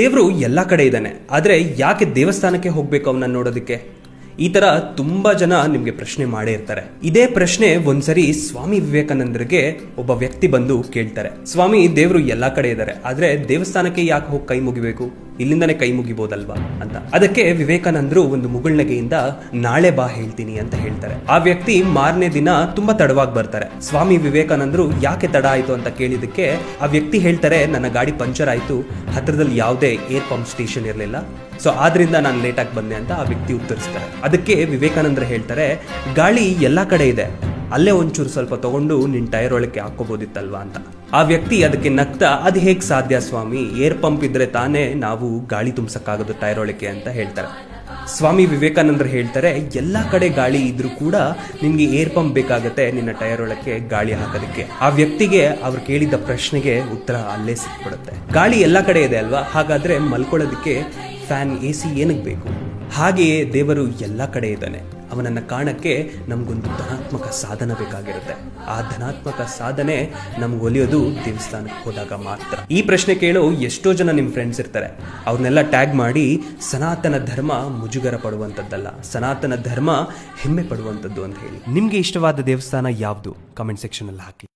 ದೇವರು ಎಲ್ಲ ಕಡೆ ಇದ್ದಾನೆ. ಆದರೆ ಯಾಕೆ ದೇವಸ್ಥಾನಕ್ಕೆ ಹೋಗ್ಬೇಕು ಅವನ್ನ ನೋಡೋದಕ್ಕೆ? ಈ ತರ ತುಂಬಾ ಜನ ನಿಮಗೆ ಪ್ರಶ್ನೆ ಮಾಡೇ ಇರ್ತಾರೆ. ಇದೇ ಪ್ರಶ್ನೆ ಒಂದ್ಸರಿ ಸ್ವಾಮಿ ವಿವೇಕಾನಂದರಿಗೆ ಒಬ್ಬ ವ್ಯಕ್ತಿ ಬಂದು ಕೇಳ್ತಾರೆ. ಸ್ವಾಮಿ, ದೇವರು ಎಲ್ಲ ಕಡೆ ಇದ್ದಾರೆ. ಆದರೆ ದೇವಸ್ಥಾನಕ್ಕೆ ಯಾಕೆ ಹೋಗಿ ಕೈ ಮುಗಿಬೇಕು? ಇಲ್ಲಿಂದಾನೇ ಕೈ ಮುಗಿಬೋದಲ್ವಾ ಅಂತ. ಅದಕ್ಕೆ ವಿವೇಕಾನಂದರು ಒಂದು ಮುಗುಳ್ನಗೆಯಿಂದ ನಾಳೆ ಬಾ ಹೇಳ್ತೀನಿ ಅಂತ ಹೇಳ್ತಾರೆ. ಆ ವ್ಯಕ್ತಿ ಮಾರನೇ ದಿನ ತುಂಬಾ ತಡವಾಗಿ ಬರ್ತಾರೆ. ಸ್ವಾಮಿ ವಿವೇಕಾನಂದರು, ಯಾಕೆ ತಡ ಆಯಿತು? ಅಂತ ಕೇಳಿದಕ್ಕೆ ಆ ವ್ಯಕ್ತಿ ಹೇಳ್ತಾರೆ, ನನ್ನ ಗಾಡಿ ಪಂಚರ್ ಆಯಿತು. ಹತ್ರದಲ್ಲಿ ಯಾವುದೇ ಏರ್ ಪಂಪ್ ಸ್ಟೇಷನ್ ಇರಲಿಲ್ಲ. ಸೊ, ಆದ್ರಿಂದ ನಾನು ಲೇಟಾಗಿ ಬಂದೆ ಅಂತ ಆ ವ್ಯಕ್ತಿ ಉತ್ತರಿಸ್ತಾರೆ. ಅದಕ್ಕೆ ವಿವೇಕಾನಂದರು ಹೇಳ್ತಾರೆ, ಗಾಳಿ ಎಲ್ಲ ಕಡೆ ಇದೆ. ಅಲ್ಲೇ ಒಂಚೂರು ಸ್ವಲ್ಪ ತಗೊಂಡು ನಿನ್ ಟೈರ್ ಒಳಕ್ಕೆ ಹಾಕೋಬೋದಿತ್ತಲ್ವಾ ಅಂತ. ಆ ವ್ಯಕ್ತಿ ಅದಕ್ಕೆ ನಗ್ತಾ, ಅದು ಹೇಗ್ ಸಾಧ್ಯ ಸ್ವಾಮಿ? ಏರ್ ಪಂಪ್ ಇದ್ರೆ ತಾನೇ ನಾವು ಗಾಳಿ ತುಂಬಿಸಕ್ಕಾಗೋದು ಟೈರ್ ಒಳಕ್ಕೆ ಅಂತ ಹೇಳ್ತಾರೆ. ಸ್ವಾಮಿ ವಿವೇಕಾನಂದರು ಹೇಳ್ತಾರೆ, ಎಲ್ಲ ಕಡೆ ಗಾಳಿ ಇದ್ರೂ ಕೂಡ ನಿಮಗೆ ಏರ್ ಪಂಪ್ ಬೇಕಾಗತ್ತೆ ನಿನ್ನ ಟೈರ್ ಒಳಕ್ಕೆ ಗಾಳಿ ಹಾಕೋದಕ್ಕೆ. ಆ ವ್ಯಕ್ತಿಗೆ ಅವ್ರು ಕೇಳಿದ ಪ್ರಶ್ನೆಗೆ ಉತ್ತರ ಅಲ್ಲೇ ಸಿಕ್ಬಿಡುತ್ತೆ. ಗಾಳಿ ಎಲ್ಲ ಕಡೆ ಇದೆ ಅಲ್ವಾ? ಹಾಗಾದ್ರೆ ಮಲ್ಕೊಳ್ಳೋದಕ್ಕೆ ಫ್ಯಾನ್ ಎ ಸಿ ಏನಕ್ಕೆ ಬೇಕು? ಹಾಗೆಯೇ ದೇವರು ಎಲ್ಲ ಕಡೆ ಇದ್ದಾನೆ. ಅವನನ್ನ ಕಾಣಕ್ಕೆ ನಮಗೊಂದು ಧನಾತ್ಮಕ ಸಾಧನ ಬೇಕಾಗಿರುತ್ತೆ. ಆ ಧನಾತ್ಮಕ ಸಾಧನೆ ನಮ್ಗೆ ಒಲಿಯೋದು ದೇವಸ್ಥಾನಕ್ಕೆ ಹೋದಾಗ ಮಾತ್ರ. ಈ ಪ್ರಶ್ನೆ ಕೇಳೋ ಎಷ್ಟೋ ಜನ ನಿಮ್ಮ ಫ್ರೆಂಡ್ಸ್ ಇರ್ತಾರೆ. ಅವ್ರನ್ನೆಲ್ಲ ಟ್ಯಾಗ್ ಮಾಡಿ ಸನಾತನ ಧರ್ಮ ಮುಜುಗರ ಪಡುವಂಥದ್ದಲ್ಲ ಸನಾತನ ಧರ್ಮ ಹೆಮ್ಮೆ ಪಡುವಂಥದ್ದು ಅಂತ ಹೇಳಿ. ನಿಮಗೆ ಇಷ್ಟವಾದ ದೇವಸ್ಥಾನ ಯಾವುದು? ಕಮೆಂಟ್ ಸೆಕ್ಷನ್ ಅಲ್ಲಿ ಹಾಕಿ.